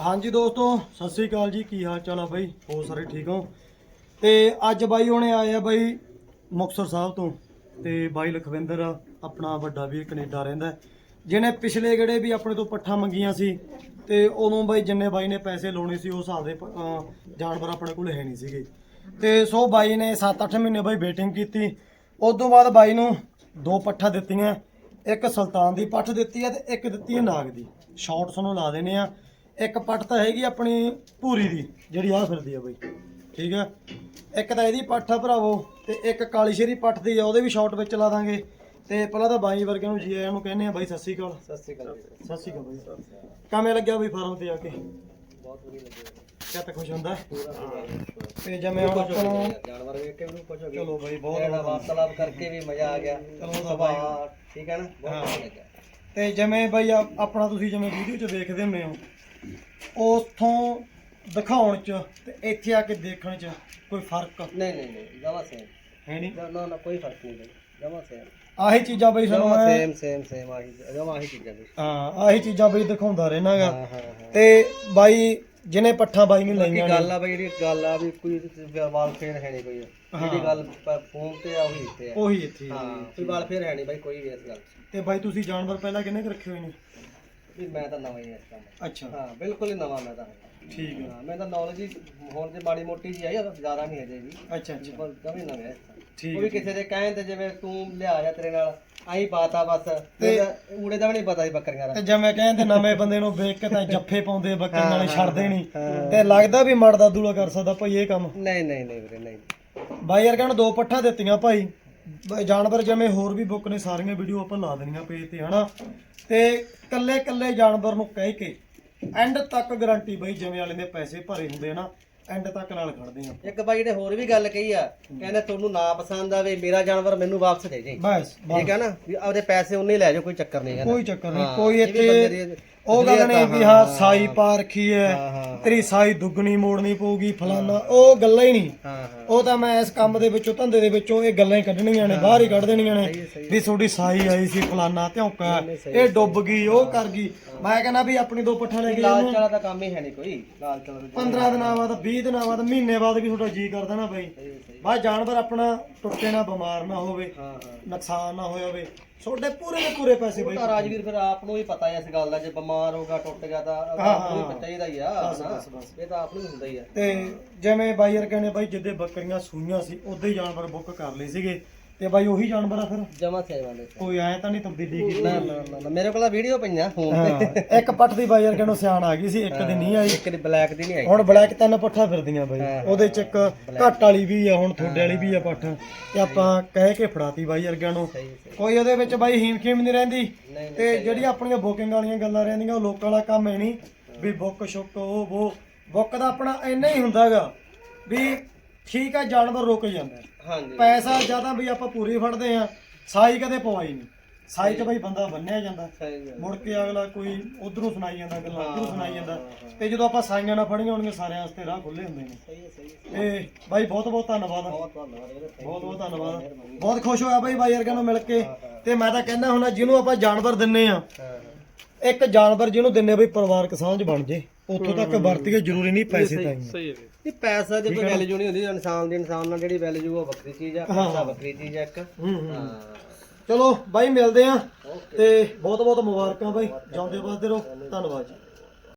ਹਾਂਜੀ ਦੋਸਤੋ, ਸਤਿ ਸ੍ਰੀ ਅਕਾਲ ਜੀ। ਕੀ ਹਾਲ ਚਾਲ ਆ ਬਾਈ? ਹੋ ਸਾਰੇ ਠੀਕ ਹੋ? ਤੇ ਅੱਜ ਬਾਈ ਹੁਣੇ ਆਏ ਆ ਬਾਈ ਮੁਕਤਸਰ ਸਾਹਿਬ ਤੋਂ। ਤੇ ਬਾਈ ਲਖਵਿੰਦਰ ਆਪਣਾ ਵੱਡਾ ਵੀ ਕੈਨੇਡਾ ਰਹਿੰਦਾ ਜਿਹਨੇ ਪਿਛਲੇ ਗੜੇ ਵੀ ਆਪਣੇ ਤੋਂ ਪੱਠਾ ਮੰਗੀਆਂ ਸੀ ਤੇ ਉਦੋਂ ਬਾਈ ਜਿੰਨੇ ਬਾਈ ਨੇ ਪੈਸੇ ਲਾਉਣੇ ਸੀ, ਉਸ ਹਿਸਾਬ ਦੇ ਜਾਨਵਰ ਆਪਣੇ ਕੋਲ ਹੈ ਨਹੀਂ ਸੀਗੇ। ਤੇ ਸੋ ਬਾਈ ਨੇ 7-8 ਮਹੀਨੇ ਬਾਈ ਵੇਟਿੰਗ ਕੀਤੀ। ਉਸ ਤੋਂ ਬਾਅਦ ਬਾਈ ਨੂੰ ਦੋ ਪੱਠਾ ਦਿੱਤੀਆਂ। ਇੱਕ ਸੁਲਤਾਨ ਦੀ ਪੱਠ ਦਿੱਤੀ ਹੈ ਤੇ ਇੱਕ ਦਿੱਤੀ ਹੈ ਨਾਗ ਦੀ। ਸ਼ਾਰਟਸ ਨੂੰ ਲਾ ਦੇਣੇ ਆ। ਇੱਕ ਪੱਠ ਤਾਂ ਹੈਗੀ ਆਪਣੀ ਪੂਰੀ ਦੀ ਜਿਹੜੀ ਆ ਫਿਰਦੀ ਆ ਬਾਈ। ਠੀਕ ਆ? ਇੱਕ ਤਾਂ ਇਹਦੀ ਪੱਠ ਆ ਭਰਾਵੋ ਤੇ ਇੱਕ ਕਾਲੀ ਸ਼ੇਰੀ ਪੱਠ ਦੀ ਆ ਉਹਦੇ ਵੀ ਸ਼ਾਰਟ ਵਿੱਚ ਲਾ ਦਾਂਗੇ। ਤੇ ਪਹਿਲਾਂ ਤਾਂ ਬਾਈ ਵਰਗਿਆਂ ਨੂੰ ਜੀ ਆਇਆਂ ਨੂੰ ਕਹਿੰਦੇ ਆ ਬਾਈ ਸਤਿ ਸ਼੍ਰੀ ਅਕਾਲ। ਸਤਿ ਸ਼੍ਰੀ ਅਕਾਲ। ਸਤਿ ਸ਼੍ਰੀ ਅਕਾਲ ਬਾਈ। ਕਿਵੇਂ ਲੱਗਿਆ ਬਈ ਫਾਰਮ ਤੇ ਆ ਕੇ? ਬਹੁਤ ਵਧੀਆ ਲੱਗਿਆ ਕਿਆ ਤਾਂ ਖੁਸ਼ ਹੁੰਦਾ? ਤੇ ਜਿਵੇਂ ਹੁਣ ਆਪਾਂ ਨੂੰ ਜਾਨਵਰ ਵੇਖ ਕੇ ਵੀ ਖੁਸ਼ ਹੋ ਗਏ। ਚਲੋ ਬਾਈ ਬਹੁਤ ਇਹਦਾ ਵਾਰਤਾਲਾਪ ਕਰਕੇ ਵੀ ਮਜ਼ਾ ਆ ਗਿਆ। ਚਲੋ ਉਹਦਾ ਸੁਭਾਅ ਠੀਕ ਹੈ ਨਾ? ਬਹੁਤ। ਵਧੀਆ ਲੱਗਿਆ। ਤੇ ਜਿਵੇਂ ਬਾਈ ਆਪਣਾ ਤੁਸੀਂ ਜਿਵੇਂ ਵੀਡੀਓ 'ਚ ਵੇਖਦੇ ਹੁੰਦੇ ਹੋ ਉਥੋਂ ਦਿਖਾਉਣ 'ਚ ਤੇ ਇੱਥੇ ਆ ਕੇ ਦੇਖਣ 'ਚ ਕੋਈ ਫ਼ਰਕ? ਨਹੀਂ ਨਹੀਂ ਨਹੀਂ ਜਮਾ ਸੇਮ ਹੈ ਨਹੀਂ? ਨਾ ਨਾ ਕੋਈ ਫ਼ਰਕ ਨਹੀਂ ਜਮਾ ਸੇਮ ਆਹੀ ਚੀਜ਼ਾਂ ਬਈ ਸਾਨੂੰ ਜਮਾ ਮੈਂ- ਸੇਮ ਸੇਮ ਸੇਮ ਆਹੀ ਜਮਾ ਆਹੀ ਚੀਜ਼ਾਂ ਨੇ ਹਾਂ ਆਹੀ ਚੀਜ਼ਾਂ ਬਈ ਦਿਖਾਉਂਦਾ ਰਹਿਣਾਗਾ। ਹਾਂ ਹਾਂ ਹਾਂ। ਤੇ ਬਾਈ ਜਿਹਨੇ ਪੱਠਾ ਬਾਈ ਨੂੰ ਬਾਕੀ ਲਈਆਂ ਗੱਲ ਨੇ ਆ ਬਈ ਜਿਹੜੀ ਗੱਲ ਆ ਵੀ ਕੋਈ ਵਾਲ ਫੇਰ ਹੈ ਨਹੀਂ ਕੋਈ ਜਿਹੜੀ ਗੱਲ ਪ- ਫੋਨ ਤੇ ਆ ਉਹੀ ਤੇ ਆ। ਉਹੀ ਇੱਥੇ ਹੀ ਕੋਈ ਵਾਲ ਫੇਰ ਹੈ ਨਹੀਂ ਬਾਈ ਕੋਈ ਵੀ ਇਸ ਗੱਲ 'ਚ। ਤੇ ਬਾਈ ਤੁਸੀਂ ਜਾਨਵਰ ਪਹਿਲਾਂ ਕਿੰਨੇ ਕੁ ਰੱਖੇ ਹੋਏ ਨੇ? ਵੀ ਮੈਂ ਤਾਂ ਨਵਾਂ ਹੀ ਹਾਂ ਇਸ ਕੰਮ ਅੱਛਾ। ਹਾਂ ਬਿਲਕੁਲ ਹੀ ਨਵਾਂ ਮੈਂ ਤਾਂ। ਠੀਕ ਹੈ। ਹਾਂ ਮੈਂ ਤਾਂ ਨੌਲੇਜ ਹੀ ਹੁਣ ਤੇ ਮਾੜੀ ਮੋਟੀ ਜੀ ਆਈ ਆ ਜ਼ਿਆਦਾ ਨਹੀਂ ਹਜੇ ਵੀ। ਅੱਛਾ ਅੱਛਾ। ਪਰ ਕਮੀ ਨਾ ਹੈ ਠੀਕ ਵੀ ਕਿਸੇ ਦੇ ਕਹਿਣ ਤੇ ਜਿਵੇਂ ਤੂੰ ਲਿਆ ਜਾ ਤੇਰੇ ਨਾਲ ਆਹੀ ਬਾਤ ਆ ਬਸ। ਊੜੇ ਦਾ ਵੀ ਨਹੀਂ ਪਤਾ ਸੀ ਬੱਕਰੀਆਂ ਦਾ। ਤੇ ਜਿਵੇਂ ਕਹਿੰਦੇ ਨਵੇਂ ਬੰਦੇ ਨੂੰ ਵੇਖ ਕੇ ਤਾਂ ਜੱਫੇ ਪਾਉਂਦੇ ਬੱਕਰੀ ਨਾਲੇ ਛੱਡਦੇ ਨਹੀਂ। ਤੇ ਲੱਗਦਾ ਵੀ ਮਰਦਾ ਦੂਲਾ ਕਰ ਸਕਦਾ ਭਾਈ ਇਹ ਕੰਮ। ਨਹੀਂ ਨਹੀਂ ਨਹੀਂ ਵੀਰੇ ਨਹੀਂ। ਬਾਈ ਯਾਰ ਕਹਿੰਦਾ ਦੋ ਪੱਠਾ ਦਿੱਤੀਆਂ ਭਾਈ। ਜਾਨਵਰ ਜਿਵੇਂ ਹੋਰ ਵੀ ਬੁੱਕ ਨੇ ਸਾਰੀਆਂ ਵੀਡੀਓ ਆਪਾਂ ਲਾ ਦੇਣੀਆਂ ਪੇਜ ਤੇ ਹਨਾ? ਤੇ ਕੱਲੇ ਕੱਲੇ ਜਾਨਵਰ ਨੂੰ ਕਹਿ ਕੇ ਐਂਡ ਤੱਕ ਗਾਰੰਟੀ ਬਾਈ ਜਿਵੇਂ ਵਾਲੇ ਨੇ ਪੈਸੇ ਭਰੇ ਹੁੰਦੇ ਆ ਨਾ ਐਂਡ ਤੱਕ ਨਾਲ ਖੜਦੇ ਆ। ਇੱਕ ਬਾਈ ਨੇ ਹੋਰ ਵੀ ਗੱਲ ਕਹੀ ਆ ਕਹਿੰਦੇ ਤੁਹਾਨੂੰ ਨਾ ਪਸੰਦ ਆਵੇ ਮੇਰਾ ਜਾਨਵਰ ਮੈਨੂੰ ਵਾਪਸ ਦੇ ਦੇ। ਬਸ। ਠੀਕ ਹੈ ਨਾ? ਵੀ ਆਪਦੇ ਪੈਸੇ ਉਹਨੇ ਲੈ ਜਾਓ ਕੋਈ ਚੱਕਰ ਨਹੀਂ ਕਹਿੰਦਾ ਕੋਈ ਚੱਕਰ ਨਹੀਂ ਹਾਂ, ਕੋਈ ਇੱਥੇ ਉਹ ਗੱਲ ਨਹੀਂ ਵੀ ਹਾਂ ਸਾਈ ਪਾ ਰੱਖੀ। ਤੇਰੀ ਸਾਈ ਦੁੱਗਣੀ ਮੋੜਨੀ ਪਊਗੀ ਫਲਾਨਾ। ਉਹ ਗੱਲਾਂ ਹੀ ਨਹੀਂ। ਹਾਂ ਹਾਂ। ਉਹ ਤਾਂ ਮੈਂ ਇਸ ਕੰਮ ਦੇ ਵਿੱਚੋਂ ਧੰਦੇ ਦੇ ਵਿੱਚੋਂ ਇਹ ਗੱਲਾਂ ਹੀ ਕੱਢਣੀਆਂ ਨੇ ਬਾਹਰ ਹੀ ਕੱਢ ਦੇਣੀਆਂ ਨੇ ਵੀ ਤੁਹਾਡੀ ਸਾਈ ਆਈ ਸੀ ਫਲਾਨਾ ਧੌਂਕਾ। ਇਹ ਡੁੱਬ ਗਈ ਉਹ ਕਰ ਗਈ। ਮੈਂ ਕਹਿੰਦਾ ਵੀ ਆਪਣੀ ਦੋ ਪੱਠਾ ਲੈ ਕੇ ਲਾਲਚ ਜਾਣਾ ਵਾਲਾ ਤਾਂ ਕੰਮ ਹੀ ਹੈ ਨਹੀਂ ਕੋਈ ਲਾਲਚ ਵਾਲਾ ਤਾਂ 15 ਦਿਨਾਂ ਬਾਅਦ 20 ਦਿਨਾਂ ਬਾਅਦ ਮਹੀਨੇ ਬਾਅਦ ਵੀ ਤੁਹਾਡਾ ਜੀ ਕਰਦਾ ਨਾ ਬਾਈ। ਬਾਅਦ ਜਾਨਵਰ ਆਪਣਾ ਟੁੱਟੇ ਨਾ ਬਿਮਾਰ ਨਾ ਹੋਵੇ ਨੁਕਸਾਨ ਨਾ ਹੋਇਆ ਹੋਵੇ। ਤੁਹਾਡੇ ਪੂਰੇ ਦੇ ਪੂਰੇ ਪੈਸੇ ਬਾਈ ਤਾਂ ਰਾਜਵੀਰ ਫਿਰ ਆਪ ਨੂੰ ਹੀ ਪਤਾ ਹੈ ਇਸ ਗੱਲ ਦਾ ਜੇ ਬਿਮਾਰ ਹੋਗਾ ਟੁੱਟ ਗਿਆ ਤਾਂ ਆਪ ਨੂੰ ਹੀ ਚਾਹੀਦਾ ਹੀ। ਆ ਹਨਾ। ਇਹ ਤਾਂ ਆਪ ਨੂੰ ਹੀ ਹੁੰਦਾ ਹੀ ਆ। ਤੇ ਜਿਵੇਂ ਬਾਈ ਯਾਰ ਕਹਿੰਦੇ ਬਾਈ ਜਿੱਦੇ ਬੱਕਰੀਆਂ ਸੂਈਆਂ ਸੀ ਉਦੋਂ ਹੀ ਜਾਨਵਰ ਬੁੱਕ ਕਰ ਲਏ ਸੀਗੇ। ਤੇ ਬਾਈ ਉਹੀ ਜਾਨਵਰ ਆ ਫਿਰ? ਜਮਾ ਸੇ। ਵਾਲੇ ਕੋਈ ਐ ਤਾਂ ਨਹੀਂ ਤਬਦੀਲੀ ਕੀਤੀ। ਨਾ ਨਾ ਨਾ, ਨਾ। ਮੇਰੇ ਕੋਲ ਵੀਡੀਓ ਪਈਆਂ ਫੋਨ ਤੇ। ਹਾਂ, ਇੱਕ ਪੱਟ ਦੀ ਬਾਈ ਯਾਰ ਕਹਿੰਦੇ ਸਿਆਣ ਆ ਗਈ ਸੀ ਇੱਕ ਦੀ ਨਹੀਂ ਆਈ। ਇੱਕ ਦੀ ਬਲੈਕ ਦੀ ਨਹੀਂ ਆਈ। ਹੁਣ ਬਲੈਕ ਤਿੰਨ ਪੱਠਾ ਫਿਰਦੀਆਂ ਬਾਈ। ਉਹਦੇ ਚ ਇੱਕ ਘੱਟ ਵਾਲੀ ਵੀ ਆ ਹੁਣ ਥੋੜੇ ਵਾਲੀ ਵੀ ਆ ਪੱਠ। ਤੇ ਆਪਾਂ ਕਹਿ ਕੇ ਫੜਾਤੀ ਬਾਈ ਵਰਗਿਆਂ ਨੂੰ ਸਹੀ ਸਹੀ। ਕੋਈ ਉਹਦੇ ਵਿੱਚ ਬਾਈ ਹੀਮ ਖੀਮ ਨਹੀਂ ਰਹਿੰਦੀ। ਨਹੀਂ ਤੇ ਜਿਹੜੀ ਆਪਣੀਆਂ ਬੁਕਿੰਗ ਵਾਲੀਆਂ ਗੱਲਾਂ ਰਹਿੰਦੀਆਂ ਉਹ ਲੋਕਾਂ ਵਾਲਾ ਕੰਮ ਹੈ ਨਹੀਂ। ਵੀ ਬੁੱਕ ਸ਼ੁੱਕ ਉਹ ਉਹ। ਬੁੱਕ ਦਾ ਆਪਣਾ ਇੰਨਾ ਹੀ ਹੁੰਦਾਗਾ। ਵੀ ਠੀਕ ਆ ਜਾਨਵਰ ਰੁਕ ਜਾਂਦਾ ਹੈ। ਹਾਂਜੀ। ਪੈਸਾ ਜ਼ਿਆਦਾ ਵੀ ਆਪਾਂ ਪੂਰੀ ਫੜਦੇ ਆ ਸਾਈ ਕਦੇ ਪਵਾਈ ਨਹੀਂ ਸਾਈ ਚ ਬਈ ਬੰਦਾ ਬੰਨਿਆ ਜਾਂਦਾ। ਮੁੜ ਕੇ ਅਗਲਾ ਕੋਈ ਉਧਰੋਂ ਸੁਣਾਈ ਜਾਂਦਾ ਗੱਲਾਂ ਉਧਰੋਂ ਸੁਣਾਈ ਜਾਂਦਾ। ਤੇ ਜਦੋਂ ਆਪਾਂ ਸਾਈਆਂ ਨਾਲ ਫੜੀਆਂ ਹੋਣਗੀਆਂ ਸਾਰਿਆਂ ਵਾਸਤੇ ਰਾਹ ਖੁੱਲੇ ਹੁੰਦੇ ਨੇ। ਸਹੀ ਹੈ, ਸਹੀ ਹੈ। ਤੇ ਬਾਈ ਬਹੁਤ ਬਹੁਤ ਧੰਨਵਾਦ ਬਹੁਤ ਬਹੁਤ ਬਹੁਤ ਧੰਨਵਾਦ ਬਹੁਤ ਖੁਸ਼ ਹੋਇਆ ਬਾਈ ਬਾਈ ਵਰਗਿਆਂ ਨੂੰ ਮਿਲ ਕੇ। ਤੇ ਮੈਂ ਤਾਂ ਕਹਿੰਦਾ ਹੁੰਦਾ ਜਿਹਨੂੰ ਆਪਾਂ ਜਾਨਵਰ ਦਿੰਨੇ ਆ ਹਾਂ ਇੱਕ ਜਾਨਵਰ ਜਿਹਨੂੰ ਦਿੰਨੇ ਬਈ ਪਰਿਵਾਰਕ ਸਾਂਝ ਬਣ ਜੇ। ਉੱਥੋਂ ਤੱਕ ਵਰਤੀਏ ਜ਼ਰੂਰੀ ਨਹੀਂ ਪੈਸੇ ਤਾਂ ਹੀ ਆ। ਇਹ ਪੈਸਾ ਜੇ ਕੋਈ ਵੈਲਿਊ ਨਹੀਂ ਹੁੰਦੀ ਇਨਸਾਨ ਦੀ ਇਨਸਾਨ ਨਾਲ ਜਿਹੜੀ ਵੈਲਿਊ ਉਹ ਵੱਖਰੀ ਚੀਜ਼ ਆ ਪੈਸਾ ਵੱਖਰੀ ਚੀਜ਼ ਆ ਇੱਕ। ਹੂੰ ਹੂੰ। ਹਾਂ। ਚਲੋ ਬਾਈ ਮਿਲਦੇ ਆ ਤੇ ਬਹੁਤ ਬਹੁਤ ਮੁਬਾਰਕਾਂ ਬਾਈ। ਜਾਂਦੇ ਵਸਦੇ ਰਹੋ। ਧੰਨਵਾਦ ਜੀ।